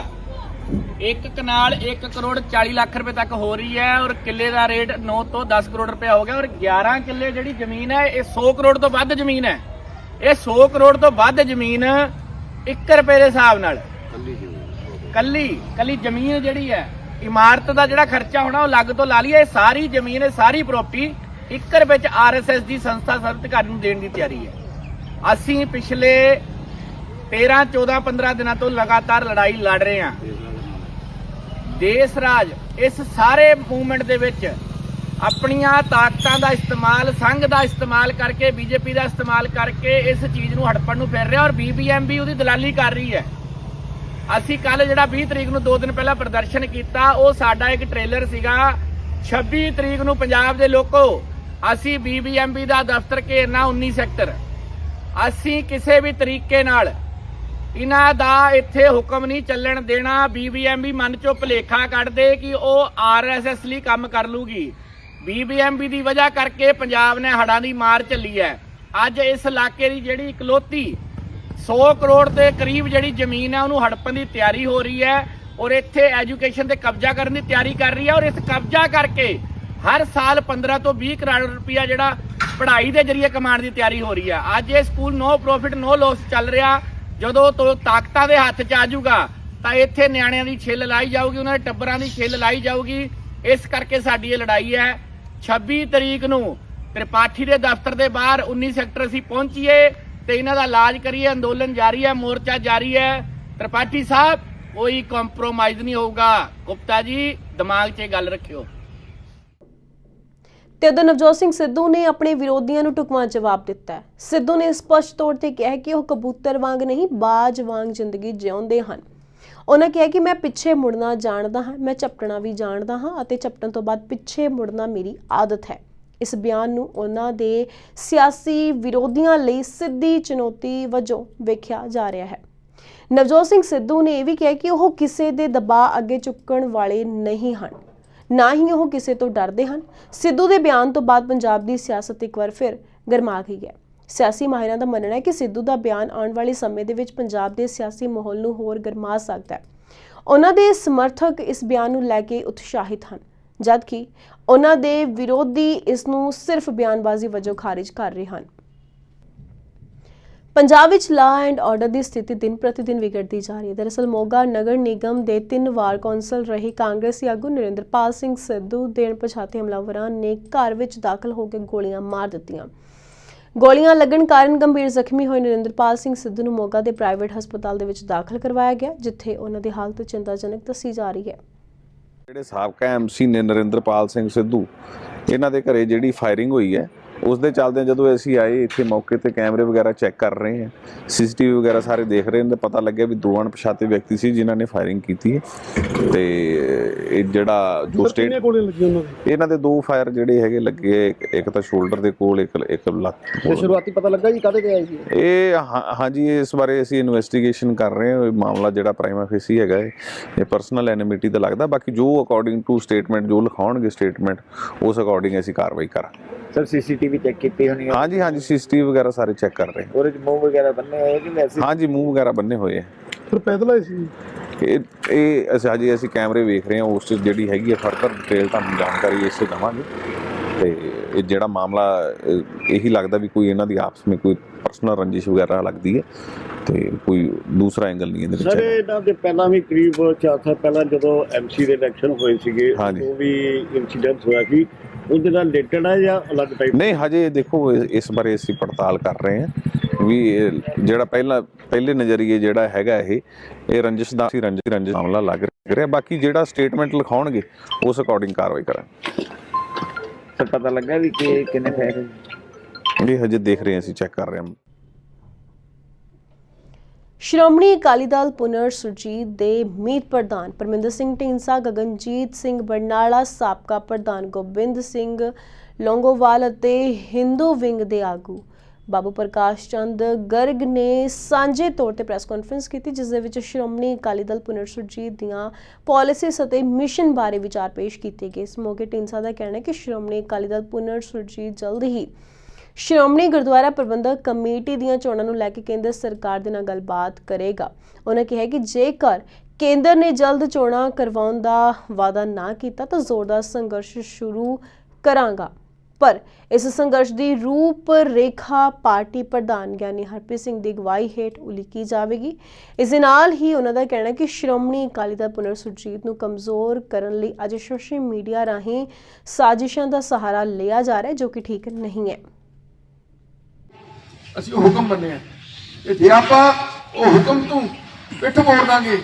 ਇੱਕ ਕਨਾਲ 1 ਕਰੋੜ 40 ਲੱਖ ਰੁਪਏ ਤੱਕ ਹੋ ਰਹੀ ਹੈ ਔਰ ਕਿੱਲੇ ਦਾ ਰੇਟ 9 ਤੋਂ 10 ਕਰੋੜ ਰੁਪਏ ਹੋ ਗਿਆ ਔਰ 11 ਕਿੱਲੇ ਜਿਹੜੀ ਜ਼ਮੀਨ ਹੈ ਇਹ 100 ਕਰੋੜ ਤੋਂ ਵੱਧ ਜ਼ਮੀਨ ਹੈ। ਇਹ 100 ਕਰੋੜ ਤੋਂ ਵੱਧ ਜ਼ਮੀਨ 1 ਰੁਪਏ ਦੇ ਹਿਸਾਬ ਨਾਲ। ਕੱਲੀ ਕੱਲੀ ਜ਼ਮੀਨ ਜਿਹੜੀ ਹੈ ਇਮਾਰਤ ਦਾ ਜਿਹੜਾ ਖਰਚਾ ਹੋਣਾ ਉਹ ਲੱਗ ਤੋਂ ਲਾ ਲਈਏ ਇਹ ਸਾਰੀ ਜ਼ਮੀਨ ਸਾਰੀ ਪ੍ਰਾਪਰਟੀ 1 ਰੁਪਏ ਚ ਆਰਐਸਐਸ ਦੀ ਸੰਸਥਾ ਸਰਬਤਕਾਰੀ ਨੂੰ ਦੇਣ ਦੀ ਤਿਆਰੀ ਹੈ। ਅਸੀਂ ਪਿਛਲੇ 13 14 15 ਦਿਨਾਂ ਤੋਂ ਲਗਾਤਾਰ ਲੜਾਈ ਲੜ ਰਹੇ ਹਾਂ। ਦੇਸ਼ ਰਾਜ ਇਸ ਸਾਰੇ ਮੂਵਮੈਂਟ ਦੇ ਵਿੱਚ ਆਪਣੀਆਂ ਤਾਕਤਾਂ ਦਾ ਇਸਤੇਮਾਲ, ਸੰਘ ਦਾ ਇਸਤੇਮਾਲ ਕਰਕੇ, ਬੀਜੇਪੀ ਦਾ ਇਸਤੇਮਾਲ ਕਰਕੇ ਇਸ ਚੀਜ਼ ਨੂੰ ਹੜਪਣ ਨੂੰ ਫਿਰ ਰਿਹਾ ਔਰ ਬੀਬੀਐਮਬੀ ਉਹਦੀ ਦਲਾਲੀ ਕਰ ਰਹੀ ਹੈ। ਅਸੀਂ ਕੱਲ ਜਿਹੜਾ 20 ਤਰੀਕ ਨੂੰ 2 ਦਿਨ ਪਹਿਲਾਂ ਪ੍ਰਦਰਸ਼ਨ ਕੀਤਾ, ਉਹ ਸਾਡਾ ਇੱਕ ਟ੍ਰੇਲਰ ਸੀਗਾ 26 ਤਰੀਕ ਨੂੰ ਪੰਜਾਬ ਦੇ ਲੋਕੋ ਅਸੀਂ ਬੀਬੀਐਮਬੀ ਦਾ ਦਫ਼ਤਰ ਘੇਰਨਾ 19 ਸੈਕਟਰ। ਅਸੀਂ ਕਿਸੇ ਵੀ ਤਰੀਕੇ ਨਾਲ ਇਹਨਾਂ ਦਾ ਇੱਥੇ ਹੁਕਮ ਨਹੀਂ ਚੱਲਣ ਦੇਣਾ। ਬੀਬੀਐਮਬੀ ਮਨ ਚੋਂ ਭਲੇਖਾ ਕੱਢਦੇ ਕਿ ਉਹ ਆਰਐਸਐਸ ਲਈ ਕੰਮ ਕਰ ਲੂਗੀ। ਬੀਬੀਐਮਬੀ ਦੀ ਵਜ੍ਹਾ ਕਰਕੇ ਪੰਜਾਬ ਨੇ ਹੜਾਂ ਦੀ ਮਾਰ ਚੱਲੀ ਹੈ। ਅੱਜ ਇਸ ਇਲਾਕੇ ਦੀ ਜਿਹੜੀ ਇਕਲੌਤੀ 100 ਕਰੋੜ ਦੇ ਕਰੀਬ ਜਿਹੜੀ ਜ਼ਮੀਨ ਹੈ, ਉਹਨੂੰ ਹੜਪਣ ਦੀ ਤਿਆਰੀ ਹੋ ਰਹੀ ਹੈ ਔਰ ਇੱਥੇ ਐਜੂਕੇਸ਼ਨ ਤੇ ਕਬਜ਼ਾ ਕਰਨ ਦੀ ਤਿਆਰੀ ਕਰ ਰਹੀ ਹੈ ਔਰ ਇਸ ਕਬਜ਼ਾ ਕਰਕੇ ਹਰ ਸਾਲ 15 ਤੋਂ 20 ਕਰੋੜ ਰੁਪਇਆ ਜਿਹੜਾ ਪੜ੍ਹਾਈ ਦੇ ਜ਼ਰੀਏ ਕਮਾਉਣ ਦੀ ਤਿਆਰੀ ਹੋ ਰਹੀ ਹੈ ਅੱਜ ਇਹ school no profit no loss ਚੱਲ ਰਿਹਾ। ਜਦੋਂ ਤੋਂ ਤਾਕਤਾਂ ਦੇ ਹੱਥ 'ਚ ਆ ਜਾਊਗਾ, ਤਾਂ ਇੱਥੇ ਨਿਆਣਿਆਂ ਦੀ ਛਿੱਲ ਲਾਈ ਜਾਊਗੀ, ਉਹਨਾਂ ਦੇ ਟੱਬਰਾਂ ਦੀ ਛਿੱਲ ਲਾਈ ਜਾਊਗੀ। ਇਸ ਕਰਕੇ ਸਾਡੀ ਇਹ ਲੜਾਈ ਹੈ। 26 ਤਰੀਕ ਨੂੰ ਤ੍ਰਿਪਾਠੀ ਦੇ ਦਫ਼ਤਰ ਦੇ ਬਾਹਰ 19 ਸੈਕਟਰ ਅਸੀਂ ਪਹੁੰਚੀਏ ਤੇ ਇਹਨਾਂ ਦਾ ਇਲਾਜ ਕਰੀਏ। ਅੰਦੋਲਨ ਜਾਰੀ ਹੈ, ਮੋਰਚਾ ਜਾਰੀ ਹੈ। ਤ੍ਰਿਪਾਠੀ ਸਾਹਿਬ, ਕੋਈ ਕੰਪਰੋਮਾਈਜ਼ ਨਹੀਂ ਹੋਊਗਾ। ਗੁਪਤਾ ਜੀ, ਦਿਮਾਗ 'ਚ ਇਹ ਗੱਲ ਰੱਖਿਓ। ਤੇ ਉਧਰ ਨਵਜੋਤ ਸਿੰਘ ਸਿੱਧੂ ਨੇ ਆਪਣੇ ਵਿਰੋਧੀਆਂ ਨੂੰ ਟੁਕਵਾਂ ਜਵਾਬ ਦਿੱਤਾ ਸਿੱਧੂ ਨੇ ਸਪਸ਼ਟ ਤੌਰ ਤੇ ਕਿਹਾ ਕਿ ਉਹ ਕਬੂਤਰ ਵਾਂਗ ਨਹੀਂ, ਬਾਜ ਵਾਂਗ ਜ਼ਿੰਦਗੀ ਜਿਉਂਦੇ ਹਨ। ਉਹਨਾਂ ਕਿਹਾ ਕਿ ਮੈਂ ਪਿੱਛੇ ਮੁੜਨਾ ਜਾਣਦਾ ਹਾਂ, ਮੈਂ ਝਪਟਣਾ ਵੀ ਜਾਣਦਾ ਹਾਂ ਅਤੇ ਝਪਟਣ ਤੋਂ ਬਾਅਦ ਪਿੱਛੇ ਮੁੜਨਾ ਮੇਰੀ ਆਦਤ ਹੈ। ਇਸ ਬਿਆਨ ਨੂੰ ਉਹਨਾਂ ਦੇ ਸਿਆਸੀ ਵਿਰੋਧੀਆਂ ਲਈ ਸਿੱਧੀ ਚੁਣੌਤੀ ਵਜੋਂ ਵੇਖਿਆ ਜਾ ਰਿਹਾ ਹੈ। ਨਵਜੋਤ ਸਿੰਘ ਸਿੱਧੂ ਨੇ ਇਹ ਵੀ ਕਿਹਾ ਕਿ ਉਹ ਕਿਸੇ ਦੇ ਦਬਾਅ ਅੱਗੇ ਚੁੱਕਣ ਵਾਲੇ ਨਹੀਂ ਹਨ। ਨਾ ਹੀ ਉਹ ਕਿਸੇ ਤੋਂ ਡਰਦੇ ਹਨ। ਸਿੱਧੂ ਦੇ ਬਿਆਨ ਤੋਂ ਬਾਅਦ ਪੰਜਾਬ ਦੀ ਸਿਆਸਤ ਇੱਕ ਵਾਰ ਫਿਰ ਗਰਮਾ ਗਈ ਹੈ। ਸਿਆਸੀ ਮਾਹਿਰਾਂ ਦਾ ਮੰਨਣਾ ਹੈ ਕਿ ਸਿੱਧੂ ਦਾ ਬਿਆਨ ਆਉਣ ਵਾਲੇ ਸਮੇਂ ਦੇ ਵਿੱਚ ਪੰਜਾਬ ਦੇ ਸਿਆਸੀ ਮਾਹੌਲ ਨੂੰ ਹੋਰ ਗਰਮਾ ਸਕਦਾ ਹੈ। ਉਹਨਾਂ ਦੇ ਸਮਰਥਕ ਇਸ ਬਿਆਨ ਨੂੰ ਲੈ ਕੇ ਉਤਸ਼ਾਹਿਤ ਹਨ, ਜਦਕਿ ਉਹਨਾਂ ਦੇ ਵਿਰੋਧੀ ਇਸ ਨੂੰ ਸਿਰਫ ਬਿਆਨਬਾਜ਼ੀ ਵਜੋਂ ਖਾਰਿਜ ਕਰ ਰਹੇ ਹਨ। ਪੰਜਾਬ ਵਿੱਚ ਲਾ ਐਂਡ ਆਰਡਰ ਦੀ ਸਥਿਤੀ ਦਿਨ ਪ੍ਰਤੀ ਦਿਨ ਵਿਗੜਦੀ ਜਾ ਰਹੀ ਹੈ। ਦਰਅਸਲ ਮੋਗਾ ਨਗਰ ਨਿਗਮ ਦੇ ਤਿੰਨ ਵਾਰ ਕੌਂਸਲ ਰਹੇ ਕਾਂਗਰਸੀ ਆਗੂ ਨਰਿੰਦਰਪਾਲ ਸਿੰਘ ਸਿੱਧੂ ਦੇ ਪਛਾਤੇ ਹਮਲਾਵਰਾਂ ਨੇ ਘਰ ਵਿੱਚ ਦਾਖਲ ਹੋ ਕੇ ਗੋਲੀਆਂ ਮਾਰ ਦਿੱਤੀਆਂ। ਗੋਲੀਆਂ ਲੱਗਣ ਕਾਰਨ ਗੰਭੀਰ ਜ਼ਖਮੀ ਹੋਏ ਨਰਿੰਦਰਪਾਲ ਸਿੰਘ ਸਿੱਧੂ ਨੂੰ ਮੋਗਾ ਦੇ ਪ੍ਰਾਈਵੇਟ ਹਸਪਤਾਲ ਦੇ ਵਿੱਚ ਦਾਖਲ ਕਰਵਾਇਆ ਗਿਆ, ਜਿੱਥੇ ਉਹਨਾਂ ਦੀ ਹਾਲਤ ਚਿੰਤਾਜਨਕ ਦੱਸੀ ਜਾ ਰਹੀ ਹੈ। ਜਿਹੜੇ ਸਾਬਕਾ ਐਮਸੀ ਨੇ ਨਰਿੰਦਰਪਾਲ ਸਿੰਘ ਸਿੱਧੂ, ਇਹਨਾਂ ਦੇ ਘਰੇ ਜਿਹੜੀ ਫਾਇਰਿੰਗ ਹੋਈ ਹੈ ਉਸ ਦੇ ਚੱਲਦੇ ਜਦੋਂ ਅਸੀਂ ਆਏ ਇੱਥੇ ਮੌਕੇ ਤੇ ਕੈਮਰੇ ਵਗੈਰਾ ਚੈੱਕ ਕਰ ਰਹੇ ਹਾਂ ਸੀਸੀਟੀਵੀ ਵਗੈਰਾ ਸਾਰੇ ਦੇਖ ਰਹੇ ਨੇ ਤੇ ਪਤਾ ਲੱਗਿਆ ਵੀ ਦੋ ਅਣਪਛਾਤੇ ਵਿਅਕਤੀ ਸੀ ਜਿਨ੍ਹਾਂ ਨੇ ਫਾਇਰਿੰਗ ਕੀਤੀ ਹੈ। ਤੇ ਇਹ ਜਿਹੜਾ ਜੋ ਸਟੇਟ ਇਹਨਾਂ ਦੇ ਦੋ ਫਾਇਰ ਜਿਹੜੇ ਹੈਗੇ ਲੱਗੇ ਇੱਕ- ਤਾਂ ਸ਼ੋਲਡਰ ਦੇ ਕੋਲ ਇੱਕ ਇੱਕ ਲੱਤ ਤੇ ਸ਼ੁਰੂਆਤੀ ਪਤਾ ਲੱਗਾ ਜੀ ਕਾਹਦੇ ਤੇ ਆਈ ਸੀ? ਇਹ ਹਾਂ- ਹਾਂਜੀ ਇਸ ਬਾਰੇ ਅਸੀਂ ਇਨਵੈਸਟੀਗੇਸ਼ਨ ਕਰ ਰਹੇ ਹਾਂ ਇਹ ਮਾਮਲਾ ਜਿਹੜਾ ਪ੍ਰਾਈਮਾ ਫੇਸੀ ਹੈਗਾ ਇਹ ਪਰਸਨਲ ਐਨਿਮਿਟੀ ਦਾ ਲੱਗਦਾ ਬਾਕੀ ਜੋ ਅਕੋਰਡਿੰਗ ਟੂ ਸਟੇਟਮੈਂਟ ਜੋ ਲਿਖਾਉਣਗੇ ਸਟੇਟਮੈਂਟ ਉਸ ਅਕੋਰਡਿੰਗ ਅਸੀਂ ਕਾਰਵਾਈ ਕਰਾਂਗੇ। ਸਰ ਸੀਸੀਟੀਵੀ ਚੈੱਕ ਕੀਤੀ ਹੋਣੀ ਹੈ ਹਾਂਜੀ ਹਾਂਜੀ ਸੀਸੀਟੀਵੀ ਵਗੈਰਾ ਸਾਰੇ ਚੈੱਕ ਕਰ ਰਹੇ ਹਾਂ ਉਹਦੇ ਚ ਮੂੰਹ ਵਗੈਰਾ ਬੰਨੇ ਹੋਏ ਕਿ ਵੈਸੇ? ਹਾਂਜੀ ਮੂੰਹ ਵਗੈਰਾ ਬੰਨੇ ਹੋਏ ਆ। ਫਿਰ ਪੈਦਲ ਆਏ ਸੀ। ਇਹ ਇਹ ਅਸੀਂ ਹਾਂਜੀ ਅਸੀਂ ਕੈਮਰੇ ਵੇਖ ਰਹੇ ਹਾਂ ਉਸ 'ਚ ਜਿਹੜੀ ਹੈਗੀ ਹੈ ਫਰਦਰ ਡਿਟੇਲ ਤੁਹਾਨੂੰ ਜਾਣਕਾਰੀ ਇਸ ਤੋਂ ਦਵਾਂਗੇ। ਤੇ ਇਹ ਜਿਹੜਾ ਮਾਮਲਾ ਅਹ, ਇਹੀ ਲੱਗਦਾ ਵੀ ਕੋਈ ਇਹਨਾਂ ਦੀ ਆਪਸ ਵਿੱਚ ਕੋਈ ਪਰਸਨਲ ਰੰਜਿਸ਼ ਵਗੈਰਾ ਲੱਗਦੀ ਹੈ ਤੇ ਕੋਈ ਦੂਸਰਾ ਐਂਗਲ ਨਹੀਂ ਇਹਦੇ ਵਿੱਚ ਸਰ। ਇਹਨਾਂ ਦੇ ਪਹਿਲਾਂ ਵੀ ਕਰੀਬ 4 ਸਾਲ ਪਹਿਲਾਂ ਜਦੋਂ ਐਮਸੀ ਦੇ ਇਲੈਕਸ਼ਨ ਹੋਏ ਸੀਗੇ। ਉਦੋਂ ਵੀ ਇਨਸੀਡੈਂਟ ਹੋਇਆ ਸੀ। ਉਹਦੇ ਨਾਲ ਰਿਲੇਟਡ ਹੈ ਜਾਂ ਅਲੱਗ ਟਾਈਪ ਨਹੀਂ ਹਜੇ ਦੇਖੋ ਇਸ ਬਾਰੇ ਅਸੀਂ ਪੜਤਾਲ ਕਰ ਰਹੇ ਹਾਂ ਵੀ ਜਿਹੜਾ ਪਹਿਲਾ ਪਹਿਲੇ ਨਜ਼ਰੀਏ ਜਿਹੜਾ ਹੈਗਾ ਇਹ ਇਹ ਰੰਜਿਸ਼ ਦਾ ਸੀ ਰੰਜਿਸ਼ ਰੰਜਿਸ਼ ਮਾਮਲਾ ਲੱਗ ਰਿਹਾ। ਬਾਕੀ ਜਿਹੜਾ ਸਟੇਟਮੈਂਟ ਲਿਖਾਉਣਗੇ ਉਸ ਅਕੋਰਡਿੰਗ ਕਾਰਵਾਈ ਕਰਾਂਗੇ। ਸਰ ਪਤਾ ਲੱਗਾ ਵੀ ਕਿ ਕਿੰਨੇ ਫੈਕ ਇਹ ਹਜੇ ਦੇਖ ਰਹੇ ਹਾਂ ਅਸੀਂ ਚੈੱਕ ਕਰ ਰਹੇ ਹਾਂ। ਸ਼੍ਰੋਮਣੀ ਅਕਾਲੀ ਦਲ ਪੁਨਰ ਸੁਰਜੀਤ ਦੇ ਮੀਤ ਪ੍ਰਧਾਨ ਪਰਮਿੰਦਰ ਸਿੰਘ ਢੀਂਸਾ ਗਗਨਜੀਤ ਸਿੰਘ ਬਰਨਾਲਾ, ਸਾਬਕਾ ਪ੍ਰਧਾਨ ਗੋਬਿੰਦ ਸਿੰਘ ਲੌਂਗੋਵਾਲ ਅਤੇ ਹਿੰਦੂ ਵਿੰਗ ਦੇ ਆਗੂ ਬਾਬੂ ਪ੍ਰਕਾਸ਼ ਚੰਦ ਗਰਗ ਨੇ ਸਾਂਝੇ ਤੌਰ ਤੇ ਪ੍ਰੈਸ ਕਾਨਫਰੰਸ ਕੀਤੀ, ਜਿਸ ਦੇ ਵਿੱਚ ਸ਼੍ਰੋਮਣੀ ਅਕਾਲੀ ਦਲ ਪੁਨਰ ਸੁਰਜੀਤ ਦੀਆਂ ਪਾਲਿਸੀਜ਼ ਅਤੇ ਮਿਸ਼ਨ ਬਾਰੇ ਵਿਚਾਰ ਪੇਸ਼ ਕੀਤੇ ਗਏ। ਇਸ ਮੌਕੇ ਢੀਂਸਾ ਦਾ ਕਹਿਣਾ ਹੈ ਕਿ ਸ਼੍ਰੋਮਣੀ ਅਕਾਲੀ ਦਲ ਪੁਨਰ ਸੁਰਜੀਤ ਜਲਦ ਹੀ ਸ਼੍ਰੋਮਣੀ ਗੁਰਦੁਆਰਾ ਪ੍ਰਬੰਧਕ ਕਮੇਟੀ ਦੀਆਂ ਚੋਣਾਂ ਨੂੰ ਲੈ ਕੇ ਕੇਂਦਰ ਸਰਕਾਰ ਦੇ ਨਾਲ ਗੱਲਬਾਤ ਕਰੇਗਾ। ਉਹਨਾਂ ਕਿਹਾ ਕਿ ਜੇਕਰ ਕੇਂਦਰ ਨੇ ਜਲਦ ਚੋਣਾਂ ਕਰਵਾਉਣ ਦਾ ਵਾਅਦਾ ਨਾ ਕੀਤਾ ਤਾਂ ਜ਼ੋਰਦਾਰ ਸੰਘਰਸ਼ ਸ਼ੁਰੂ ਕਰਾਂਗਾ। ਪਰ ਇਸ ਸੰਘਰਸ਼ ਦੀ ਰੂਪ ਰੇਖਾ ਪਾਰਟੀ ਪ੍ਰਧਾਨ ਗਿਆਨੀ ਹਰਪ੍ਰੀਤ ਸਿੰਘ ਦੀ ਅਗਵਾਈ ਹੇਠ ਉਲੀਕੀ ਜਾਵੇਗੀ। ਇਸ ਦੇ ਨਾਲ ਹੀ ਉਹਨਾਂ ਦਾ ਕਹਿਣਾ ਕਿ ਸ਼੍ਰੋਮਣੀ ਅਕਾਲੀ ਦਲ ਪੁਨਰ ਸੁਰਜੀਤ ਨੂੰ ਕਮਜ਼ੋਰ ਕਰਨ ਲਈ ਅੱਜ ਸੋਸ਼ਲ ਮੀਡੀਆ ਰਾਹੀਂ ਸਾਜ਼ਿਸ਼ਾਂ ਦਾ ਸਹਾਰਾ ਲਿਆ ਜਾ ਰਿਹਾ ਜੋ ਕਿ ਠੀਕ ਨਹੀਂ ਹੈ। ਅਸੀਂ ਉਹ ਹੁਕਮ ਮੰਨੇ ਆ ਤੇ ਜੇ ਆਪਾਂ ਉਹ ਹੁਕਮ ਤੋਂ ਪਿੱਠ ਮੋੜ ਦਾਂਗੇ,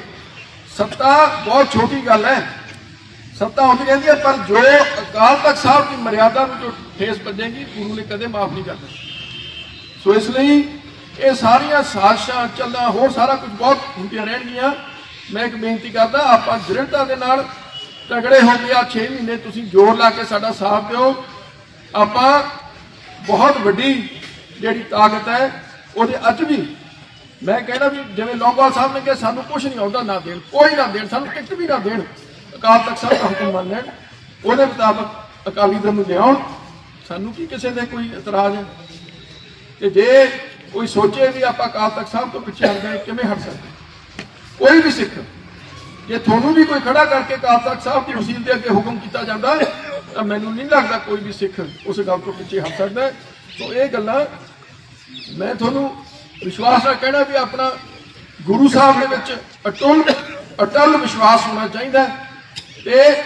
ਸੱਤਾ ਬਹੁਤ ਛੋਟੀ ਗੱਲ ਹੈ। ਸੱਤਾ ਹੁੰਦੀ ਰਹਿੰਦੀ ਹੈ, ਪਰ ਜੋ ਅਕਾਲ ਤਖਤ ਸਾਹਿਬ ਦੀ ਮਰਿਆਦਾ ਨੂੰ ਜੋ ਠੇਸ ਵੱਜੇਗੀ ਗੁਰੂ ਨੇ ਕਦੇ ਮਾਫ ਨਹੀਂ ਕਰਨਾ ਸੋ ਇਸ ਲਈ ਇਹ ਸਾਰੀਆਂ ਸਾਜ਼ਿਸ਼ਾਂ ਚੱਲਾਂ ਹੋਰ ਸਾਰਾ ਕੁਝ ਬਹੁਤ ਹੁੰਦੀਆਂ ਰਹਿਣਗੀਆਂ। ਮੈਂ ਇੱਕ ਬੇਨਤੀ ਕਰਦਾ, ਆਪਾਂ ਦ੍ਰਿੜਤਾ ਦੇ ਨਾਲ ਤਗੜੇ ਹੋ ਕੇ ਆ 6 ਮਹੀਨੇ ਤੁਸੀਂ ਜ਼ੋਰ ਲਾ ਕੇ ਸਾਡਾ ਸਾਥ ਦਿਓ। ਆਪਾਂ ਬਹੁਤ ਵੱਡੀ ਜਿਹੜੀ ਤਾਕਤ ਹੈ। ਉਹਦੇ ਅੱਜ ਵੀ ਮੈਂ ਕਹਿੰਦਾ ਵੀ ਜਿਵੇਂ ਲੌਂਗੋਵਾਲ ਸਾਹਿਬ ਨੇ ਕਿਹਾ, ਸਾਨੂੰ ਕੁਝ ਨਹੀਂ ਆਉਂਦਾ, ਨਾ ਦੇਣ, ਕੋਈ ਨਾ ਦੇਣ, ਸਾਨੂੰ ਟਿਕਟ ਵੀ ਨਾ ਦੇਣ। ਅਕਾਲ ਤਖਤ ਸਾਹਿਬ ਦਾ ਹੁਕਮ ਮੰਨ ਲੈਣ। ਉਹਦੇ ਮੁਤਾਬਕ ਅਕਾਲੀ ਦਲ ਨੂੰ ਲਿਆਉਣ। ਸਾਨੂੰ ਕੀ ਕਿਸੇ ਦੇ ਕੋਈ ਇਤਰਾਜ਼ ਹੈ? ਤੇ ਜੇ ਕੋਈ ਸੋਚੇ ਵੀ ਆਪਾਂ ਅਕਾਲ ਤਖਤ ਸਾਹਿਬ ਤੋਂ ਪਿੱਛੇ ਹਟ ਗਏ ਕਿਵੇਂ ਹਟ ਸਕਦੇ ਕੋਈ ਵੀ ਸਿੱਖ, ਜੇ ਤੁਹਾਨੂੰ ਵੀ ਕੋਈ ਖੜਾ ਕਰਕੇ ਅਕਾਲ ਤਖਤ ਸਾਹਿਬ ਦੀ ਵਸੀਲ ਦੇ ਅੱਗੇ ਹੁਕਮ ਕੀਤਾ ਜਾਂਦਾ, ਤਾਂ ਮੈਨੂੰ ਨਹੀਂ ਲੱਗਦਾ ਕੋਈ ਵੀ ਸਿੱਖ ਉਸ ਗੱਲ ਤੋਂ ਪਿੱਛੇ ਹਟ ਸਕਦਾ। ਸੋ ਇਹ ਗੱਲਾਂ ਮੈਂ ਤੁਹਾਨੂੰ ਵਿਸ਼ਵਾਸ ਨਾਲ ਕਹਿਣਾ ਵੀ ਆਪਣਾ ਗੁਰੂ ਸਾਹਿਬ ਦੇ ਵਿੱਚ ਅਟੁੱਲ ਅਟਲ ਵਿਸ਼ਵਾਸ ਹੋਣਾ ਚਾਹੀਦਾ ਹੈ। ਤੇ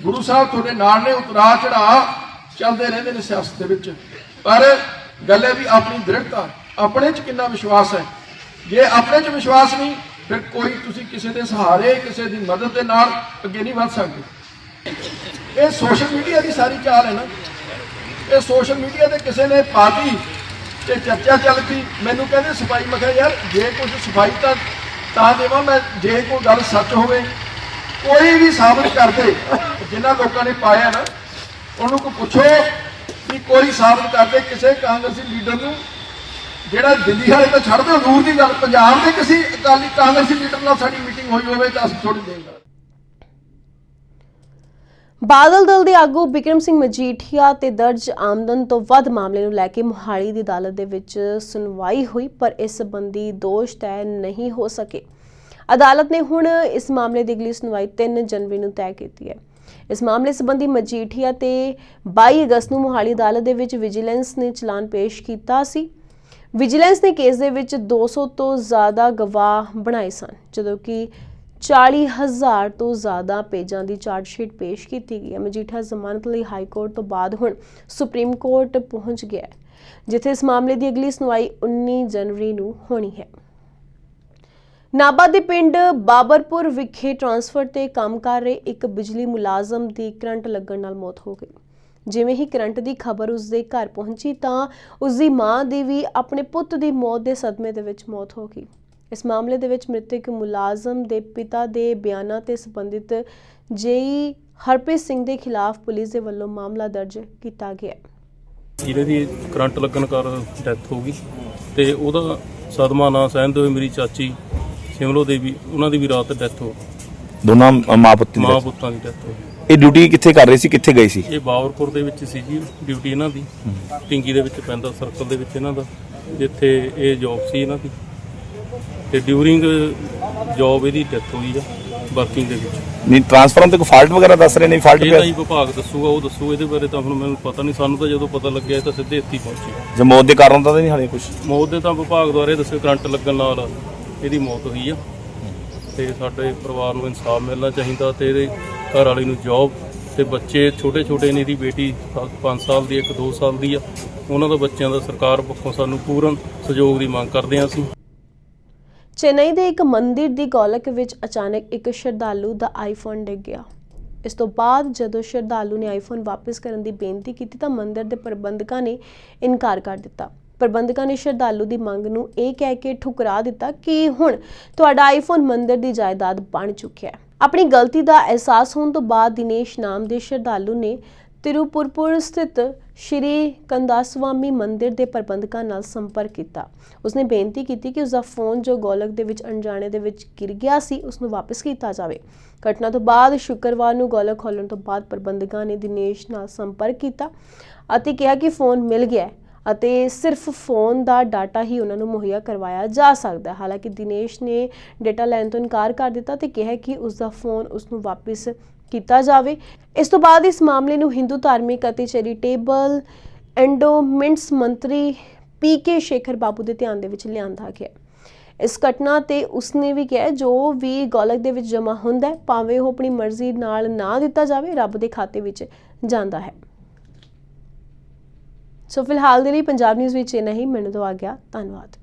ਗੁਰੂ ਸਾਹਿਬ ਤੁਹਾਡੇ ਨਾਲ ਨੇ ਉਤਰਾ ਚੜਾ ਚੱਲਦੇ ਰਹਿੰਦੇ ਨੇ ਸਿਆਸਤ ਦੇ ਵਿੱਚ। ਪਰ ਗੱਲ ਹੈ ਵੀ ਆਪਣੀ ਦ੍ਰਿੜਤਾ, ਆਪਣੇ 'ਚ ਕਿੰਨਾ ਵਿਸ਼ਵਾਸ ਹੈ? ਜੇ ਆਪਣੇ 'ਚ ਵਿਸ਼ਵਾਸ ਨਹੀਂ, ਫਿਰ ਕੋਈ ਤੁਸੀਂ ਕਿਸੇ ਦੇ ਸਹਾਰੇ, ਕਿਸੇ ਦੀ ਮਦਦ ਦੇ ਨਾਲ ਅੱਗੇ ਨਹੀਂ ਵੱਧ ਸਕਦੇ। ਇਹ ਸੋਸ਼ਲ ਮੀਡੀਆ ਦੀ ਸਾਰੀ ਚਾਲ ਹੈ ਨਾ। ਇਹ ਸੋਸ਼ਲ ਮੀਡੀਆ ਤੇ ਕਿਸੇ ਨੇ ਪਾਤੀ ਤੇ ਚਰਚਾ ਚੱਲ ਪਈ। ਮੈਨੂੰ ਕਹਿੰਦੇ ਸਫ਼ਾਈ, ਮੈਂ ਕਿਹਾ, ਯਾਰ, ਜੇ ਕੁਝ ਸਫ਼ਾਈ ਤਾਂ ਤਾਂ ਦੇਵਾਂ ਮੈਂ, ਜੇ ਕੋਈ ਗੱਲ ਸੱਚ ਹੋਵੇ, ਕੋਈ ਵੀ ਸਾਬਤ ਕਰਦੇ। ਜਿਨ੍ਹਾਂ ਲੋਕਾਂ ਨੇ ਪਾਇਆ ਨਾ, ਉਹਨੂੰ ਕੋ ਪੁੱਛੋ ਵੀ ਕੋਈ ਸਾਬਤ ਕਰਦੇ, ਕਿਸੇ ਕਾਂਗਰਸੀ ਲੀਡਰ ਨੂੰ। ਜਿਹੜਾ ਦਿੱਲੀ ਵਾਲੇ ਤਾਂ ਛੱਡ ਦਿਓ ਦੂਰ ਦੀ ਗੱਲ, ਪੰਜਾਬ ਦੇ ਕਿਸੇ ਅਕਾਲੀ ਕਾਂਗਰਸੀ ਲੀਡਰ ਨਾਲ ਸਾਡੀ ਮੀਟਿੰਗ ਹੋਈ ਹੋਵੇ ਤਾਂ ਅਸੀਂ ਥੋੜੀ ਦੇਰ ਬਾਦਲ ਦਲ ਦੇ ਆਗੂ ਬਿਕਰਮ ਸਿੰਘ ਮਜੀਠੀਆ ਤੇ ਦਰਜ ਆਮਦਨ ਤੋਂ ਵੱਧ ਮਾਮਲੇ ਨੂੰ ਲੈ ਕੇ ਮੁਹਾਲੀ ਦੀ ਅਦਾਲਤ ਦੇ ਵਿੱਚ ਸੁਣਵਾਈ ਹੋਈ, ਪਰ ਇਸ ਸੰਬੰਧੀ ਦੋਸ਼ ਤੈਅ ਨਹੀਂ ਹੋ ਸਕੇ। ਅਦਾਲਤ ਨੇ ਹੁਣ ਇਸ ਮਾਮਲੇ ਦੀ ਅਗਲੀ ਸੁਣਵਾਈ 3 ਜਨਵਰੀ ਨੂੰ ਤੈਅ ਕੀਤੀ ਹੈ। ਇਸ ਮਾਮਲੇ ਸੰਬੰਧੀ ਮਜੀਠੀਆ ਤੇ 22 ਅਗਸਤ ਨੂੰ ਮੋਹਾਲੀ ਅਦਾਲਤ ਦੇ ਵਿੱਚ ਵਿਜੀਲੈਂਸ ਨੇ ਚਲਾਨ ਪੇਸ਼ ਕੀਤਾ ਸੀ। ਵਿਜੀਲੈਂਸ ਨੇ ਕੇਸ ਦੇ ਵਿੱਚ 200 ਤੋਂ ਜ਼ਿਆਦਾ ਗਵਾਹ ਬਣਾਏ ਸਨ, ਜਦੋਂ ਕਿ 40000 ਤੋਂ ਜ਼ਿਆਦਾ ਪੇਜਾਂ ਦੀ ਚਾਰਜ ਸ਼ੀਟ ਪੇਸ਼ ਕੀਤੀ ਗਈ ਹੈ। ਮਜੀਠਾ ਜ਼ਮਾਨਤ ਲਈ ਹਾਈ ਕੋਰਟ ਤੋਂ ਬਾਅਦ ਹੁਣ ਸੁਪਰੀਮ ਕੋਰਟ ਪਹੁੰਚ ਗਿਆ ਹੈ, ਜਿੱਥੇ ਇਸ ਮਾਮਲੇ ਦੀ ਅਗਲੀ ਸੁਣਵਾਈ 19 ਜਨਵਰੀ ਨੂੰ ਹੋਣੀ ਹੈ। ਨਾਭਾ ਦੇ ਪਿੰਡ ਬਾਬਰਪੁਰ ਵਿਖੇ ਟਰਾਂਸਫਰ ਤੇ ਕੰਮ ਕਰ ਰਹੇ ਇੱਕ ਬਿਜਲੀ ਮੁਲਾਜ਼ਮ ਦੀ ਕਰੰਟ ਲੱਗਣ ਨਾਲ ਮੌਤ ਹੋ ਗਈ। ਜਿਵੇਂ ਹੀ ਕਰੰਟ ਦੀ ਖਬਰ ਉਸ ਦੇ ਘਰ ਪਹੁੰਚੀ ਤਾਂ ਉਸ ਦੀ ਮਾਂ ਦੀ ਵੀ ਆਪਣੇ ਪੁੱਤ ਦੀ ਮੌਤ ਦੇ ਸਦਮੇ ਦੇ ਵਿੱਚ ਮੌਤ ਹੋ ਗਈ। ਇਸ ਮਾਮਲੇ ਦੇ ਵਿੱਚ ਮ੍ਰਿਤਕ ਮੁਲਾਜ਼ਮ ਦੇ ਪਿਤਾ ਦੇ ਬਿਆਨਾਂ ਤੇ ਸੰਬੰਧਿਤ ਜੇਈ ਹਰਪ੍ਰੀਤ ਸਿੰਘ ਦੇ ਖਿਲਾਫ ਪੁਲਿਸ ਦੇ ਵੱਲੋਂ ਮਾਮਲਾ ਦਰਜ ਕੀਤਾ ਗਿਆ ਹੈ। ਜਿਹਦੇ ਦੀ ਕਰੰਟ ਲੱਗਣ ਕਾਰਨ ਡੈਥ ਹੋ ਗਈ ਤੇ ਉਹਦਾ ਸਦਮਾ ਨਾ ਸਹਿੰਦੇ ਹੋਏ ਮੇਰੀ ਚਾਚੀ ਸਿਮਰੋ ਦੇਵੀ ਉਹਨਾਂ ਦੀ ਵੀ ਰਾਤ ਡੈਥ ਹੋ ਗਈ। ਦੋਨਾਂ ਮਾਂ ਪੁੱਤ ਮਾਂ ਪੁੱਤਾਂ ਦੀ ਡੈਥ ਹੋ ਗਈ। ਇਹ ਡਿਊਟੀ ਕਿੱਥੇ ਕਰ ਰਹੇ ਸੀ ਕਿੱਥੇ ਗਏ ਸੀ? ਇਹ ਬਾਵਰਪੁਰ ਦੇ ਵਿੱਚ ਸੀ ਜੀ ਡਿਊਟੀ ਇਹਨਾਂ ਦੀ। ਟਿੰਗੀ ਦੇ ਵਿੱਚ ਪੈਂਦਾ ਸਰਕਲ ਦੇ ਵਿੱਚ ਇਹਨਾਂ ਦਾ ਜਿੱਥੇ ਇਹ ਜੌਬ ਸੀ ਇਹਨਾਂ ਦੀ। ਤੇ ਡਿਊਰਿੰਗ ਜੌਬ ਇਹਦੀ ਡੈਥ ਹੋਈ ਆ ਵਰਕਿੰਗ ਦੇ ਵਿੱਚ। ਨਹੀਂ ਟ੍ਰਾਂਸਫਾਰਮ ਤੇ ਕੋਈ ਫਾਲਟ ਵਗੈਰਾ ਦੱਸ ਰਹੇ ਨੇ? ਫਾਲਟ ਇਹਦਾ ਹੀ ਵਿਭਾਗ ਦੱਸੂਗਾ ਉਹ ਦੱਸੂ ਇਹਦੇ ਬਾਰੇ ਤਾਂ ਹੁਣ ਮੈਨੂੰ ਪਤਾ ਨਹੀਂ ਸਾਨੂੰ ਤਾਂ ਜਦੋਂ ਪਤਾ ਲੱਗਿਆ ਇਹ ਤਾਂ ਸਿੱਧੇ ਇੱਥੇ ਹੀ ਪਹੁੰਚੇ। ਜੇ ਮੌਤ ਦੇ ਕਾਰਨ ਤਾਂ ਨਹੀਂ ਹਾਲੇ ਕੁਝ ਮੌਤ ਦੇ ਤਾਂ ਵਿਭਾਗ ਦੁਆਰੇ ਦੱਸਿਓ ਕਰੰਟ ਲੱਗਣ ਨਾਲ ਇਹਦੀ ਮੌਤ ਹੋਈ ਆ। ਤੇ ਸਾਡੇ ਪਰਿਵਾਰ ਨੂੰ ਇਨਸਾਫ ਮਿਲਣਾ ਚਾਹੀਦਾ ਤੇ ਇਹਦੇ ਘਰ ਵਾਲੀ ਨੂੰ ਜੌਬ ਤੇ ਬੱਚੇ ਛੋਟੇ ਛੋਟੇ ਨੇ ਇਹਦੀ ਬੇਟੀ 5 ਸਾਲ ਦੀ ਇੱਕ 2 ਸਾਲ ਦੀ ਆ। ਉਹਨਾਂ ਦਾ ਬੱਚਿਆਂ ਦਾ ਸਰਕਾਰ ਪੱਖੋਂ ਸਾਨੂੰ ਪੂਰਨ ਸਹਿਯੋਗ ਦੀ ਮੰਗ ਕਰਦੇ ਹਾਂ ਅਸੀਂ। ਚੇਨਈ ਦੇ ਇੱਕ ਮੰਦਿਰ ਦੀ ਗੋਲਕ ਵਿੱਚ ਅਚਾਨਕ ਇੱਕ ਸ਼ਰਧਾਲੂ ਦਾ ਆਈਫੋਨ ਡਿੱਗ ਗਿਆ। ਇਸ ਤੋਂ ਬਾਅਦ ਜਦੋਂ ਸ਼ਰਧਾਲੂ ਨੇ ਆਈਫੋਨ ਵਾਪਸ ਕਰਨ ਦੀ ਬੇਨਤੀ ਕੀਤੀ ਤਾਂ ਮੰਦਿਰ ਦੇ ਪ੍ਰਬੰਧਕਾਂ ਨੇ ਇਨਕਾਰ ਕਰ ਦਿੱਤਾ। ਪ੍ਰਬੰਧਕਾਂ ਨੇ ਸ਼ਰਧਾਲੂ ਦੀ ਮੰਗ ਨੂੰ ਇਹ ਕਹਿ ਕੇ ਠੁਕਰਾ ਦਿੱਤਾ ਕਿ ਹੁਣ ਤੁਹਾਡਾ ਆਈਫੋਨ ਮੰਦਿਰ ਦੀ ਜਾਇਦਾਦ ਬਣ ਚੁੱਕਿਆ ਹੈ। ਆਪਣੀ ਗਲਤੀ ਦਾ ਅਹਿਸਾਸ ਹੋਣ ਤੋਂ ਬਾਅਦ ਦਿਨੇਸ਼ ਨਾਮ ਦੇ ਸ਼ਰਧਾਲੂ ਨੇ ਤਿਰੂਪੁਰਪੁਰ ਸਥਿਤ ਸ਼੍ਰੀ ਕੰਦਾਸਵਾਮੀ ਮੰਦਿਰ ਦੇ ਪ੍ਰਬੰਧਕਾਂ ਨਾਲ ਸੰਪਰਕ ਕੀਤਾ। ਉਸਨੇ ਬੇਨਤੀ ਕੀਤੀ ਕਿ ਉਸਦਾ ਫੋਨ ਜੋ ਗੋਲਕ ਦੇ ਵਿੱਚ ਅਣਜਾਣੇ ਦੇ ਵਿੱਚ ਗਿਰ ਗਿਆ ਸੀ ਉਸ ਨੂੰ ਵਾਪਸ ਕੀਤਾ ਜਾਵੇ। ਘਟਨਾ ਤੋਂ ਬਾਅਦ ਸ਼ੁੱਕਰਵਾਰ ਨੂੰ ਗੋਲਕ ਖੋਲਣ ਤੋਂ ਬਾਅਦ ਪ੍ਰਬੰਧਕਾਂ ਨੇ ਦਿਨੇਸ਼ ਨਾਲ ਸੰਪਰਕ ਕੀਤਾ ਅਤੇ ਕਿਹਾ ਕਿ ਫੋਨ ਮਿਲ ਗਿਆ ਅਤੇ ਸਿਰਫ ਫੋਨ ਦਾ ਡਾਟਾ ਹੀ ਉਹਨਾਂ ਨੂੰ ਮੁਹੱਈਆ ਕਰਵਾਇਆ ਜਾ ਸਕਦਾ ਹੈ। ਹਾਲਾਂਕਿ ਦਿਨੇਸ਼ ਨੇ ਡਾਟਾ ਲੈਣ ਤੋਂ ਇਨਕਾਰ ਕਰ ਦਿੱਤਾ ਤੇ ਕਿਹਾ ਕਿ ਉਸ ਦਾ ਫੋਨ ਉਸ ਨੂੰ ਵਾਪਸ ਕੀਤਾ ਜਾਵੇ। ਇਸ ਤੋਂ ਬਾਅਦ ਇਸ ਮਾਮਲੇ ਨੂੰ ਹਿੰਦੂ ਧਾਰਮਿਕ ਅਤੇ ਚੈਰੀਟੇਬਲ ਐਂਡੋਮੈਂਟਸ ਮੰਤਰੀ ਪੀ ਕੇ ਸ਼ੇਖਰ ਬਾਬੂ ਦੇ ਧਿਆਨ ਦੇ ਵਿੱਚ ਲਿਆਂਦਾ ਗਿਆ। ਇਸ ਘਟਨਾ ਤੇ ਉਸਨੇ ਵੀ ਕਿਹਾ ਜੋ ਵੀ ਗੋਲਕ ਦੇ ਵਿੱਚ ਜਮ੍ਹਾਂ ਹੁੰਦਾ ਹੈ, ਭਾਵੇਂ ਉਹ ਆਪਣੀ ਮਰਜ਼ੀ ਨਾਲ ਨਾ ਦਿੱਤਾ ਜਾਵੇ, ਰੱਬ ਦੇ ਖਾਤੇ ਵਿੱਚ ਜਾਂਦਾ ਹੈ। ਸੋ ਫਿਲਹਾਲ ਦੇ ਲਈ ਪੰਜਾਬ ਨਿਊਜ਼ ਵਿੱਚ ਇਹ ਨਹੀਂ ਮੈਨੂੰ ਤੋਂ ਆ ਗਿਆ ਧੰਨਵਾਦ।